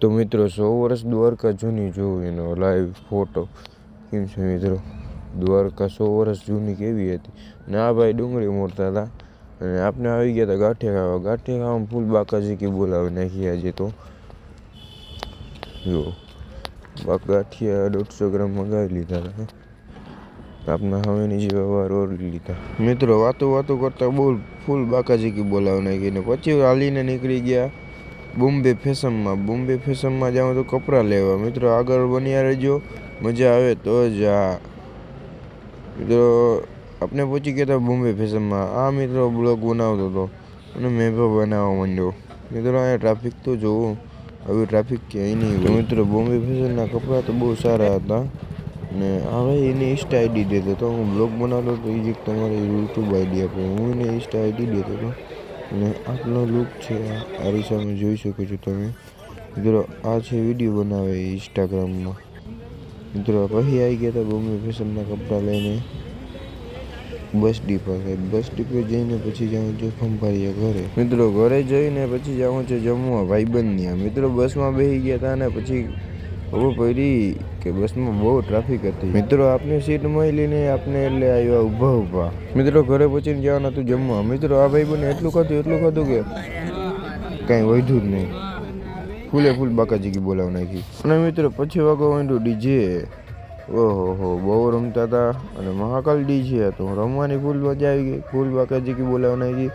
તો મિત્રો, સો વર્ષ દ્વારકા જૂની જોવું એનો લાઈવ ફોટો કેમ છે મિત્રો? દ્વારકા સો વર્ષ જૂની કેવી હતી? ને આ ભાઈ ડુંગળી મોરતા હતા અને આપણે આવી ગયા હતા ગાંઠિયા ખાવા ગાંઠિયા ખાવામાં ફૂલ બાકાજી કે બોલાવી નાખી આજે તો. જો ગાંઠિયા દોઢસો ગ્રામ મંગાવી લીધા હતા આપના હવેની જેવા વાર ઓરડી લીધા. મિત્રો વાતો વાતો કરતાં બોલ, ફૂલ બાકાજી કે બોલાવી નાખીને પછી હાલીને નીકળી ગયા. બોમ્બે ફેશનમાં. બોમ્બે ફેશનમાં જાઉં તો કપડાં લેવા. મિત્રો, આગળ બન્યા રહેજો. મજા આવે તો જ આ. મિત્રો આપણે પહોંચી ગયા હતા બોમ્બે ફેશનમાં. આ મિત્રો બ્લોગ બનાવતો હતો અને મેં પણ બનાવવા માંડ્યો. મિત્રો, અહીંયા ટ્રાફિક તો જોવો. હવે ટ્રાફિક ક્યાંય નહીં મિત્રો, બોમ્બે ફેશનના કપડાં તો બહુ સારા હતા. ને હવે એની ઇન્સ્ટા આઈડી દેતો હતો. હું બ્લોગ બનાવતો હતો, એ જ તમારી યુટ્યુબ આઈડી આપો. હું એને ઇન્સ્ટા આઈડી દેતો હતો. અને આપનો લુક છે આરી સામે જોઈ શકો છો તમે. મિત્રો, આ છે વીડિયો બનાવે ઇન્સ્ટાગ્રામમાં મિત્રો પછી આવી ગયા હતા બોમ્બે ફેશનના કપડાં લઈને. બસ ડીપો છે. બસ ડીપો જઈને પછી જાઉં છું ખંભાળિયા ઘરે. મિત્રો, ઘરે જઈને પછી જાઉં છું જમવા, ભાઈબંધની. મિત્રો, બસમાં બેસી ગયા હતા ને પછી ખબર પડી કે બસમાં બહુ ટ્રાફિક હતી. મિત્રો, આપને સીટ મળીને આપને એટલે આવ્યા ઊભા ઊભા. મિત્રો, ઘરે પહોંચીને જવાનું હતું જમવા. મિત્રો, આ ભાઈ બને એટલું ખાધું એટલું ખાધું કે કાંઈ વધ્યું જ નહીં. ફૂલે ફૂલ બાકાજી બોલાવ નાખી. અને મિત્રો, પછી વાગો માંડ્યું ડીજે ઓહો હો, બહુ રમતા હતા અને મહાકાલ ડીજે હતો. રમવાની ફૂલ મજા આવી ગઈ, ફૂલ બાકાજી બોલાવ નાખી.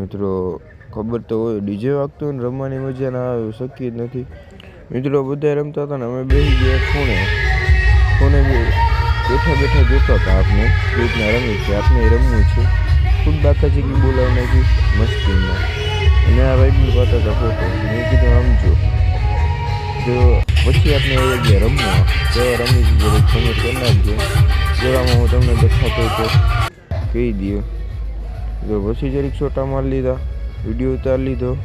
મિત્રો, ખબર તો હોય ડીજે વાગતું ને રમવાની મજા ના આવે શક્ય જ નથી. મિત્રો, બધા રમતા હતા ને અમે બેસી ગયા ખૂણે. ખૂણે બે, બેઠા બેઠા જોતા હતા આપણે રીતના રમી છે. આપણે રમવું છે. ખુદ બાકાજી બોલાવ નાખી મસ્તીમાં. અને આ ભાઈ પાતા હતા ફોટો. મેં કીધું આમ જો. જો પછી આપણે એ ગયા રમવા. તો રમી જરૂર તમે કરી નાખજો. જોવામાં હું તમને દેખાતો તો કહી દઉં તો પછી જરીક છોટા મારી લીધા. વીડિયો ઉતારી લીધો.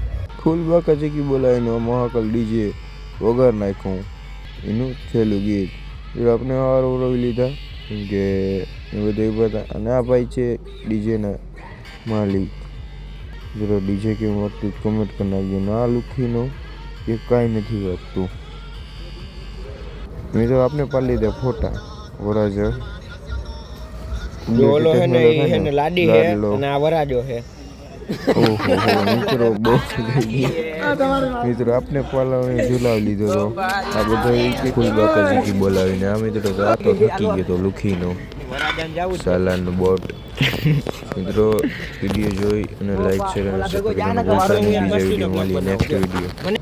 ફૂલ બાકા બાકાજી બોલાવીને મહાકલ ડીજે વગાર નાખ્યું. એનું છેલ્લું ગીત. એ આપણે ઓરવી લીધા. કેમ કે એ બધા ઊભા અને આ ભાઈ છે ડીજેના માલિક. જરા ડીજે કેમ વાગતું કમેન્ટ કરી નાખજો. ના લુખીનો એ કાંઈ નથી વાગતું. મેં તો આપણે પાડી લીધા ફોટા વરાજર. લાડી હે અને આ વરાજો હે. ઓહો મિત્રો બહુ મિત્રો આપને પાલાવે ઝુલાવી લીધો તો. આ બધો ફૂલ બાકાજી બોલાવીને આ મિત્રો તો આ તો થકી ગયો તો લુખીનો. વરાજાને જાવું છે સાલાન બોટ. મિત્રો વીડિયો જોઈ અને લાઈક શેર અને સબસ્ક્રાઈબ કરવાનું ભૂલતા નહીં. બીજા વીડિયો મળી નેક્સ્ટ વીડિયો